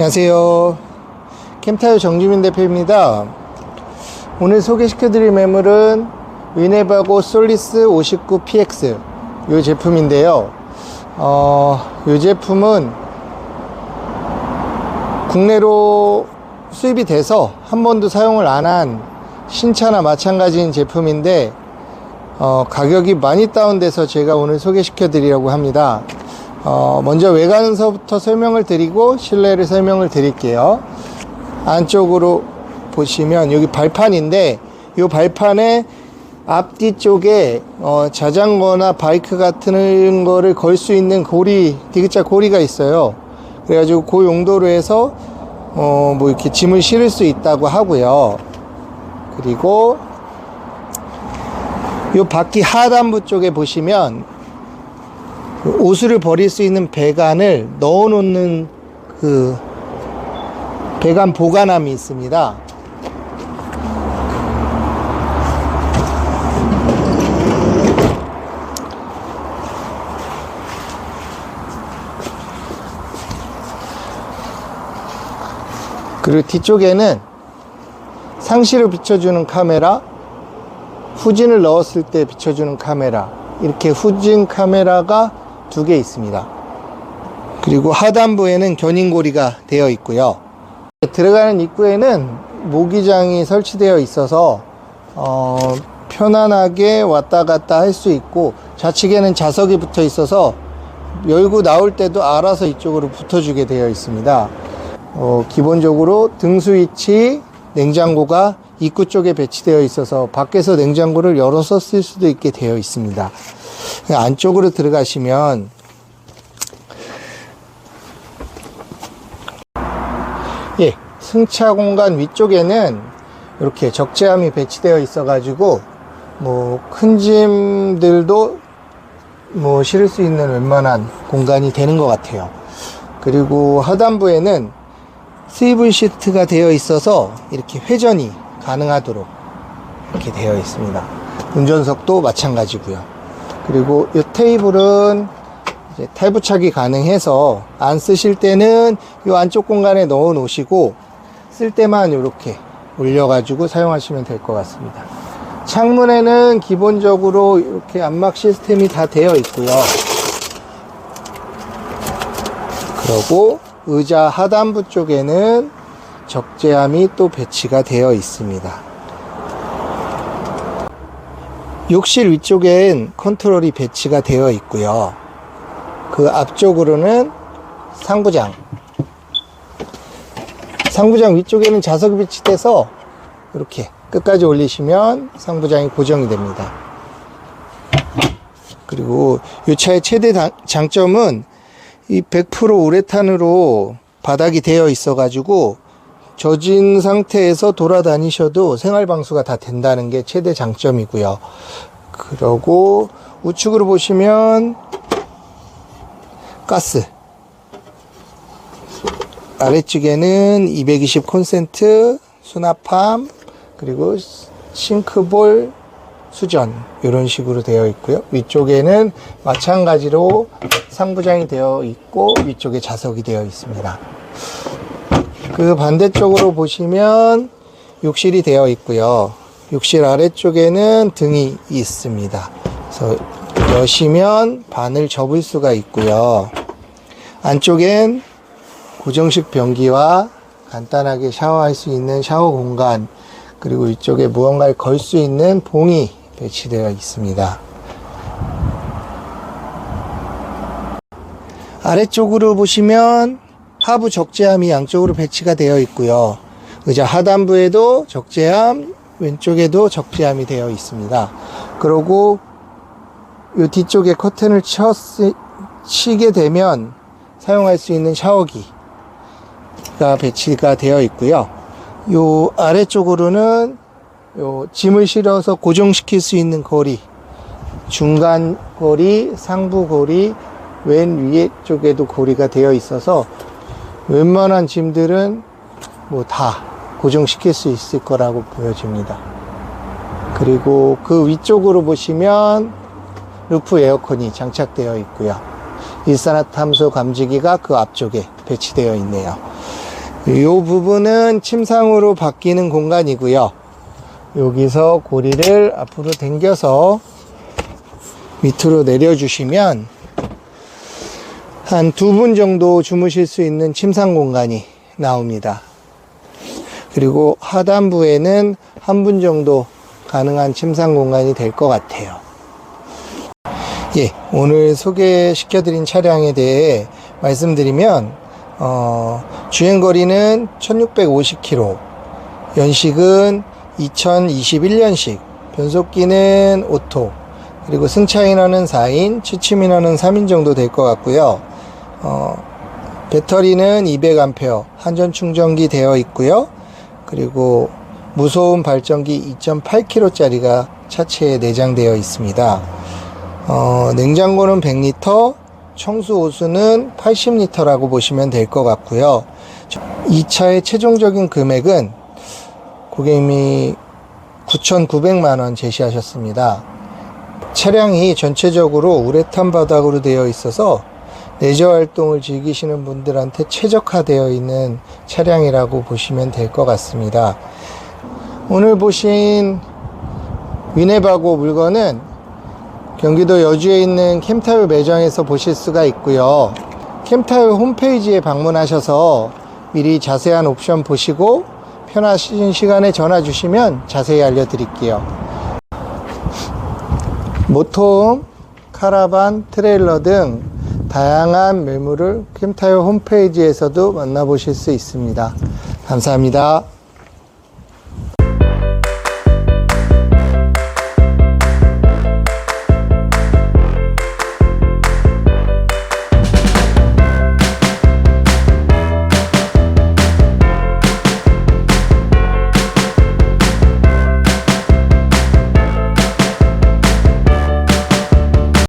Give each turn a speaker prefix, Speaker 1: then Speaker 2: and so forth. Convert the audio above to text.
Speaker 1: 안녕하세요. 캠타이어 정지민 대표입니다. 오늘 소개시켜드릴 매물은 위네바고 솔리스 59PX 이 제품인데요. 어, 이 제품은 국내로 수입이 돼서 한 번도 사용을 안 한 신차나 마찬가지인 제품인데 어, 가격이 많이 다운돼서 제가 오늘 소개시켜 드리려고 합니다. 어, 먼저 외관서부터 설명을 드리고 실내를 설명을 드릴게요. 안쪽으로 보시면 여기 발판인데 이 발판에 앞뒤 쪽에 어, 자전거나 바이크 같은 거를 걸 수 있는 고리, 디귿자 고리가 있어요. 그래가지고 그 용도로 해서 어, 뭐 이렇게 짐을 실을 수 있다고 하고요. 그리고 요 바퀴 하단부 쪽에 보시면 옷을 버릴 수 있는 배관을 넣어 놓는 그 배관 보관함이 있습니다. 그리고 뒤쪽에는 상시를 비춰주는 카메라, 후진을 넣었을 때 비춰주는 카메라, 이렇게 후진 카메라가 두 개 있습니다. 그리고 하단부에는 견인고리가 되어 있고요. 들어가는 입구에는 모기장이 설치되어 있어서 어, 편안하게 왔다 갔다 할 수 있고 좌측에는 자석이 붙어 있어서 열고 나올 때도 알아서 이쪽으로 붙어주게 되어 있습니다. 어, 기본적으로 등 스위치, 냉장고가 입구 쪽에 배치되어 있어서 밖에서 냉장고를 열어서 쓸 수도 있게 되어 있습니다. 안쪽으로 들어가시면 예, 승차 공간 위쪽에는 이렇게 적재함이 배치되어 있어 가지고 뭐 큰 짐들도 뭐 실을 수 있는 웬만한 공간이 되는 것 같아요. 그리고 하단부에는 스위블 시트가 되어 있어서 이렇게 회전이 가능하도록 이렇게 되어 있습니다. 운전석도 마찬가지고요. 그리고 이 테이블은 탈부착이 가능해서 안 쓰실 때는 이 안쪽 공간에 넣어 놓으시고 쓸 때만 이렇게 올려가지고 사용하시면 될 것 같습니다. 창문에는 기본적으로 이렇게 안막 시스템이 다 되어 있고요. 그리고 의자 하단부 쪽에는 적재함이 또 배치가 되어 있습니다. 욕실 위쪽엔 컨트롤이 배치가 되어 있고요. 그 앞쪽으로는 상부장. 상부장 위쪽에는 자석이 배치돼서 이렇게 끝까지 올리시면 상부장이 고정이 됩니다. 그리고 이 차의 최대 당- 장점은 이 100% 우레탄으로 바닥이 되어 있어 가지고 젖은 상태에서 돌아다니셔도 생활 방수가 다 된다는 게 최대 장점이고요. 그러고 우측으로 보시면 가스 아래쪽에는 220 콘센트 수납함 그리고 싱크볼 수전 이런 식으로 되어 있고요. 위쪽에는 마찬가지로 상부장이 되어 있고 위쪽에 자석이 되어 있습니다. 그 반대쪽으로 보시면 욕실이 되어 있고요. 욕실 아래쪽에는 등이 있습니다. 그래서 여시면 반을 접을 수가 있고요. 안쪽엔 고정식 변기와 간단하게 샤워할 수 있는 샤워 공간 그리고 이쪽에 무언가를 걸 수 있는 봉이 배치되어 있습니다. 아래쪽으로 보시면 하부 적재함이 양쪽으로 배치가 되어 있고요. 의자 하단부에도 적재함, 왼쪽에도 적재함이 되어 있습니다. 그리고 이 뒤쪽에 커튼을 쳐 치게 되면 사용할 수 있는 샤워기가 배치가 되어 있고요. 요 아래쪽으로는 요 짐을 실어서 고정시킬 수 있는 고리, 중간 고리, 상부 고리, 왼 위에 쪽에도 고리가 되어 있어서 웬만한 짐들은 뭐 다 고정시킬 수 있을 거라고 보여집니다. 그리고 그 위쪽으로 보시면 루프 에어컨이 장착되어 있고요. 일산화탄소 감지기가 그 앞쪽에 배치되어 있네요. 이 부분은 침상으로 바뀌는 공간이고요. 여기서 고리를 앞으로 당겨서 밑으로 내려주시면 한 두 분 정도 주무실 수 있는 침상 공간이 나옵니다. 그리고 하단부에는 한 분 정도 가능한 침상 공간이 될 것 같아요. 예, 오늘 소개시켜드린 차량에 대해 말씀드리면, 어, 주행거리는 1650km, 연식은 2021년식, 변속기는 오토, 그리고 승차 인원은 4인, 취침 인원은 3인 정도 될 것 같고요. 어, 배터리는 200A 한전 충전기 되어 있고요. 그리고 무소음 발전기 2.8kg짜리가 차체에 내장되어 있습니다. 어, 냉장고는 100리터, 청수 호수는 80리터라고 보시면 될 것 같고요. 이 차의 최종적인 금액은 고객님이 9,900만 원 제시하셨습니다. 차량이 전체적으로 우레탄 바닥으로 되어 있어서 레저 활동을 즐기시는 분들한테 최적화되어 있는 차량이라고 보시면 될 것 같습니다. 오늘 보신 위네바고 물건은 경기도 여주에 있는 캠타요 매장에서 보실 수가 있고요. 캠타요 홈페이지에 방문하셔서 미리 자세한 옵션 보시고 편하신 시간에 전화 주시면 자세히 알려드릴게요. 모톰, 카라반, 트레일러 등 다양한 매물을 캠타요 홈페이지에서도 만나보실 수 있습니다. 감사합니다.